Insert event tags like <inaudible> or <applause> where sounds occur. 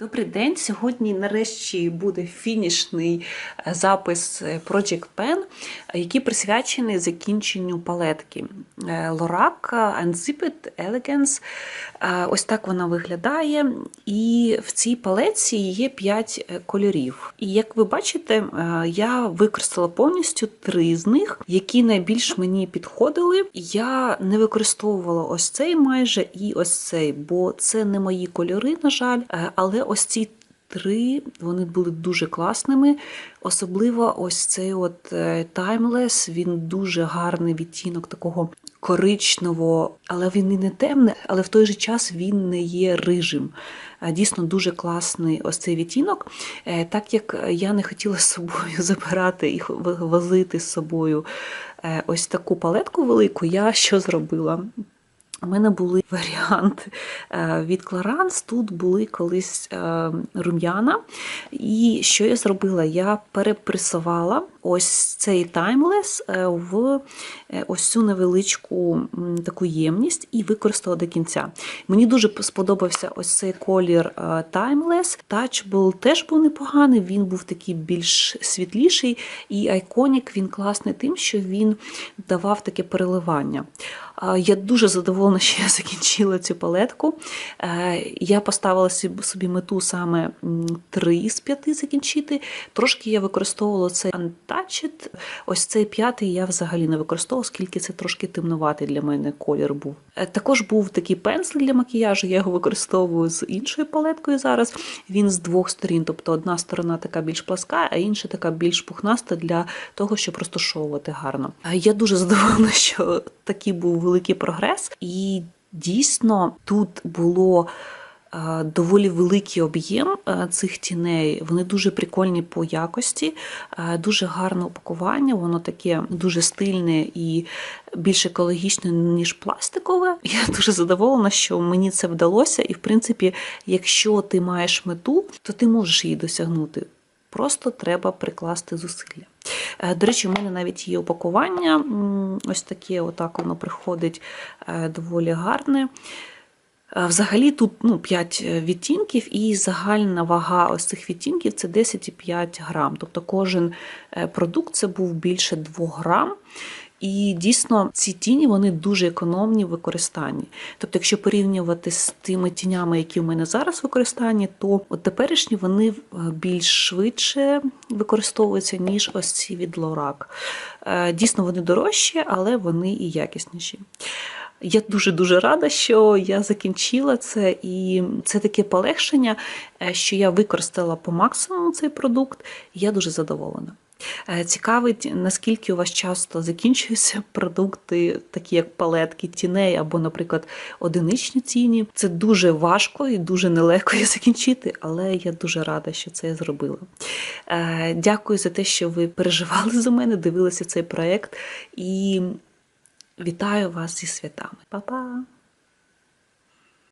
Добрий день. Сьогодні нарешті буде фінішний е, запис е, Project Pen, який присвячений закінченню палетки Е, Lorac Unzipped Elegance. Ось так вона виглядає. І в цій палетці є 5 кольорів. І як ви бачите, я використала повністю три з них, які найбільш мені підходили. Я не використовувала ось цей майже і ось цей, бо це не мої кольори, на жаль. Але ось ці три вони були дуже класними. Особливо ось цей от е, Timeless, він дуже гарний відтінок такого коричневого, але він і не темний, але в той же час він не є рижим. Е, Дійсно дуже класний ось цей відтінок. Е, Так як я не хотіла з собою <laughs> забирати і возити з собою ось таку палетку велику, я що зробила? У мене були <laughs> варіанти е, від Кларанс. Тут були колись е, рум'яна. І що я зробила? Я перепресувала ось цей Timeless е, в е, ось цю невеличку таку ємність і використала до кінця. Мені дуже сподобався ось цей колір е, Timeless. Touchable теж був непоганий, він був такий більш світліший. І Iconic він класний тим, що він давав таке переливання. Я дуже задоволена, <laughs> що я закінчила цю палетку. Я поставила собі мету саме 3 з 5 закінчити. Трошки я використовувала цей Untouched. Ось цей п'ятий я взагалі не використовувала, оскільки це трошки темнуватий для мене колір був. Е, Також був такий пензлик для макіяжу, я його використовую з іншою палеткою зараз. Він з двох сторін, тобто одна сторона така більш пласка, а інша така більш пухнаста для того, щоб розташовувати гарно. Е, Я дуже задоволена, <laughs> що такий був великий прогрес, і дійсно тут було. Е, Доволі великий об'єм е, цих тіней. Вони дуже прикольні по якості, е, дуже гарне упакування, воно таке дуже стильне і більш екологічне, ніж пластикове. <laughs> Я дуже задоволена, що мені це вдалося. І, в принципі, якщо ти маєш мету, то ти можеш її досягнути. Просто треба прикласти зусилля. До речі, у мене навіть є упакування. Ось таке, отак воно приходить доволі гарне. Е, Взагалі тут ну, 5 відтінків, і загальна вага ось цих відтінків це 10,5 грам. Тобто кожен е, продукт це був більше 2 грам. І дійсно ці тіні вони дуже економні в використанні. Тобто, якщо порівнювати з тими тінями, які в мене зараз в використанні, то от теперішні вони е, більш швидше використовуються, ніж ось ці від. Е, Дійсно, вони дорожчі, але вони і якісніші. Я дуже-дуже рада, що я закінчила це, і це таке полегшення, е, що я використала по максимуму цей продукт, я дуже задоволена. Е, Цікавить, наскільки у вас часто закінчуються <laughs> продукти, такі як палетки, тіней або, наприклад, одиничні тіні. Це дуже важко і дуже нелегко їх закінчити, але я дуже рада, що це я зробила. Е, Дякую за те, що ви переживали за мене, дивилися цей проєкт і вітаю вас зі святами. Па-па!